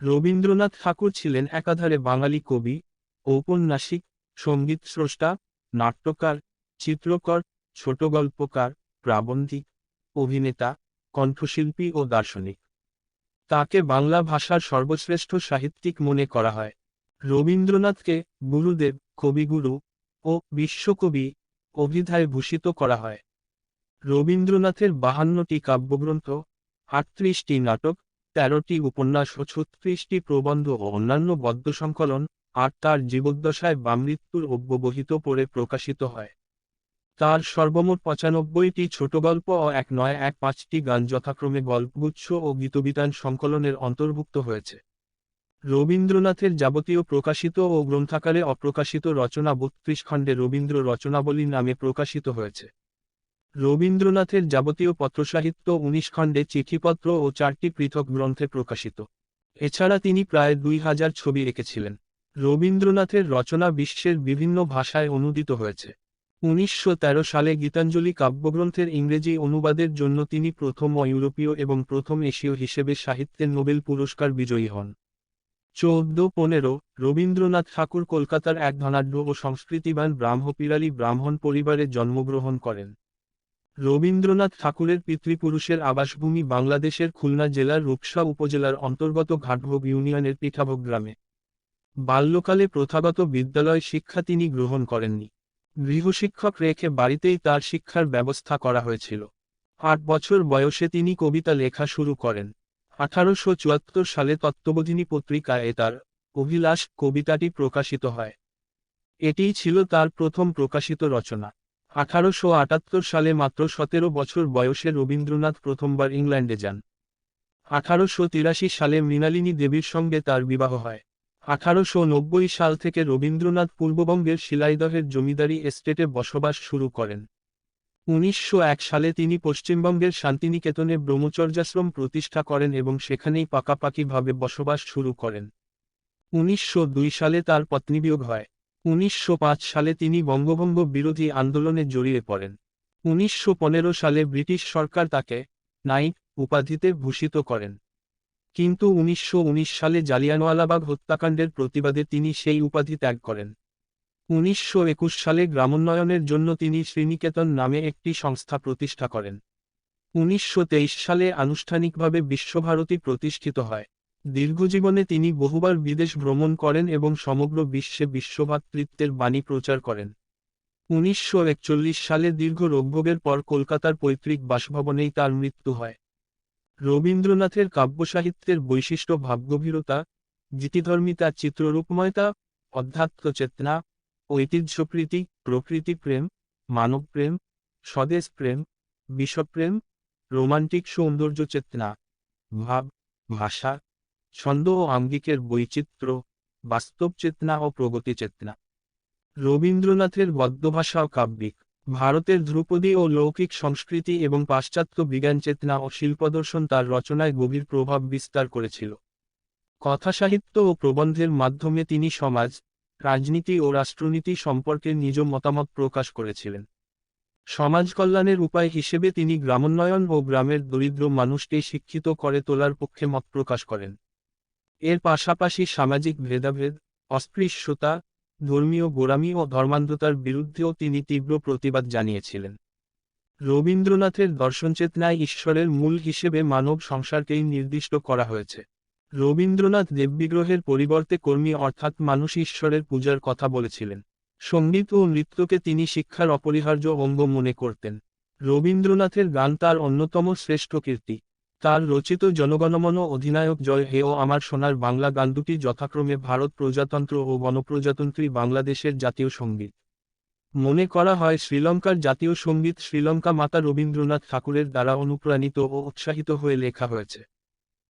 রবীন্দ্রনাথ ঠাকুর ছিলেন একাধারে বাঙালি কবি, ঔপন্যাসিক, সংগীত স্রষ্টা, নাট্যকার, চিত্রকর, ছোট গল্পকার, প্রাবন্ধিক, অভিনেতা, কণ্ঠশিল্পী ও দার্শনিক। তাকে বাংলা ভাষার সর্বশ্রেষ্ঠ সাহিত্যিক মনে করা হয়। রবীন্দ্রনাথকে গুরুদেব, কবিগুরু ও বিশ্বকবি অভিধায় ভূষিত করা হয়। রবীন্দ্রনাথের বাহান্নটি কাব্যগ্রন্থ, আটত্রিশটি নাটক তেরোটি উপন্যাস ও ছত্রিশটি প্রবন্ধ ও অন্যান্য গদ্য সংকলন আর তার জীবদ্দশায় বামৃত্যুর অব্যবহিত পড়ে প্রকাশিত হয়। তার সর্বমোট পঁচানব্বইটি ছোট গল্প ও এক নয় এক পাঁচটি গান যথাক্রমে গল্পগুচ্ছ ও গীতবিতান সংকলনের অন্তর্ভুক্ত হয়েছে। রবীন্দ্রনাথের যাবতীয় প্রকাশিত ও গ্রন্থাকারে অপ্রকাশিত রচনা বত্রিশ খণ্ডে রবীন্দ্র রচনাবলী নামে প্রকাশিত হয়েছে। রবীন্দ্রনাথের যাবতীয় পত্রসাহিত্য উনিশ খণ্ডে চিঠিপত্র ও চারটি পৃথক গ্রন্থে প্রকাশিত। এছাড়া তিনি প্রায় দুই হাজার ছবি এঁকেছিলেন। রবীন্দ্রনাথের রচনা বিশ্বের বিভিন্ন ভাষায় অনুদিত হয়েছে। উনিশশো তেরো সালে গীতাঞ্জলি কাব্যগ্রন্থের ইংরেজি অনুবাদের জন্য তিনি প্রথম ইউরোপীয় এবং প্রথম এশীয় হিসেবে সাহিত্যের নোবেল পুরস্কার বিজয়ী হন। চৌদ্দ পনেরো, রবীন্দ্রনাথ ঠাকুর কলকাতার এক ধনাঢ্য ও সংস্কৃতিবান ব্রাহ্মপিরালি ব্রাহ্মণ পরিবারে জন্মগ্রহণ করেন। রবীন্দ্রনাথ ঠাকুরের পিতৃপুরুষের আবাসভূমি বাংলাদেশের খুলনা জেলার রূপসা উপজেলার অন্তর্গত ঘাটভোগ ইউনিয়নের পিঠাভোগ গ্রামে। বাল্যকালে প্রথাগত বিদ্যালয় শিক্ষা তিনি গ্রহণ করেননি। গৃহশিক্ষক রেখে বাড়িতেই তার শিক্ষার ব্যবস্থা করা হয়েছিল। আট বছর বয়সে তিনি কবিতা লেখা শুরু করেন। আঠারোশো চুয়াত্তর সালে তত্ত্ববোধিনী পত্রিকায় তার অভিলাষ কবিতাটি প্রকাশিত হয়। এটিই ছিল তার প্রথম প্রকাশিত রচনা। আঠারোশো আটাত্তর সালে মাত্র সতেরো বছর বয়সে রবীন্দ্রনাথ প্রথমবার ইংল্যান্ডে যান। আঠারোশো তিরাশি সালে মৃণালিনী দেবীর সঙ্গে তার বিবাহ হয়। আঠারোশো নব্বই সাল থেকে রবীন্দ্রনাথ পূর্ববঙ্গের শিলাইদহের জমিদারি এস্টেটে বসবাস শুরু করেন। উনিশশো এক সালে তিনি পশ্চিমবঙ্গের শান্তিনিকেতনে ব্রহ্মচর্যাশ্রম প্রতিষ্ঠা করেন এবং সেখানেই পাকাপাকিভাবে বসবাস শুরু করেন। উনিশশো দুই সালে তার পত্নীবিয়োগ হয়। উনিশশো পাঁচ সালে তিনি বঙ্গভঙ্গ বিরোধী আন্দোলনে জড়িয়ে পড়েন। উনিশশো পনেরো সালে ব্রিটিশ সরকার তাকে নাইট উপাধিতে ভূষিত করেন। কিন্তু উনিশশো উনিশ সালে জালিয়ানওয়ালাবাগ হত্যাকাণ্ডের প্রতিবাদে তিনি সেই উপাধি ত্যাগ করেন। উনিশশো একুশ সালে গ্রামোন্নয়নের জন্য তিনি শ্রীনিকেতন নামে একটি সংস্থা প্রতিষ্ঠা করেন। উনিশশো তেইশ সালে আনুষ্ঠানিকভাবে বিশ্বভারতী প্রতিষ্ঠিত হয়। দীর্ঘজীবনে তিনি বহুবার বিদেশ ভ্রমণ করেন এবং সমগ্র বিশ্বে বিশ্বভাতৃত্বের বাণী প্রচার করেন। উনিশশো একচল্লিশ সালে দীর্ঘ রোগভোগের পর কলকাতার পৈতৃক বাসভবনেই তার মৃত্যু হয়। রবীন্দ্রনাথের কাব্যসাহিত্যের বৈশিষ্ট্য ভাবগভীরতা গীতিধর্মিতা চিত্ররূপময়তা অধ্যাত্ম চেতনা ঐতিহ্যপ্রীতি, প্রকৃতি প্রেম মানবপ্রেম স্বদেশ প্রেম বিশ্বপ্রেম রোমান্টিক সৌন্দর্য চেতনা ভাব, ভাষা ছন্দ ও আঙ্গিকের বৈচিত্র্য, বাস্তব চেতনা ও প্রগতি চেতনা। রবীন্দ্রনাথের গদ্যভাষা ও কাব্যিক, ভারতের ধ্রুপদী ও লৌকিক সংস্কৃতি এবং পাশ্চাত্য বিজ্ঞান চেতনা ও শিল্পদর্শন তার রচনায় গভীর প্রভাব বিস্তার করেছিল। কথাসাহিত্য ও প্রবন্ধের মাধ্যমে তিনি সমাজ, রাজনীতি ও রাষ্ট্রনীতি সম্পর্কে নিজ মতামত প্রকাশ করেছিলেন। সমাজ কল্যাণের উপায় হিসেবে তিনি গ্রামোন্নয়ন ও গ্রামের দরিদ্র মানুষকে শিক্ষিত করে তোলার পক্ষে মত প্রকাশ করেন। এর পাশাপাশি সামাজিক ভেদাভেদ, অস্পৃশ্যতা, ধর্মীয় গোড়ামি ও ধর্মান্ধতার বিরুদ্ধেও তিনি তীব্র প্রতিবাদ জানিয়েছিলেন। রবীন্দ্রনাথের দর্শনচেতনায় ঈশ্বরের মূল হিসেবে মানব সংসারকেই নির্দিষ্ট করা হয়েছে। রবীন্দ্রনাথ দেববিগ্রহের পরিবর্তে কর্মী অর্থাৎ মানুষ ঈশ্বরের পূজার কথা বলেছিলেন। সংগীত ও নৃত্যকে তিনি শিক্ষার অপরিহার্য অঙ্গ মনে করতেন। রবীন্দ্রনাথের গান তার অন্যতম শ্রেষ্ঠ কীর্তি। তার রচিত জনগণমন অধিনায়ক জয় হে ও আমার সোনার বাংলা গান দুটি যথাক্রমে ভারত প্রজাতন্ত্র ও গণপ্রজাতন্ত্রী বাংলাদেশের জাতীয় সংগীত। মনে করা হয় শ্রীলঙ্কার জাতীয় সংগীত শ্রীলঙ্কা মাতা রবীন্দ্রনাথ ঠাকুরের দ্বারা অনুপ্রাণিত ও উৎসাহিত হয়ে লেখা হয়েছে।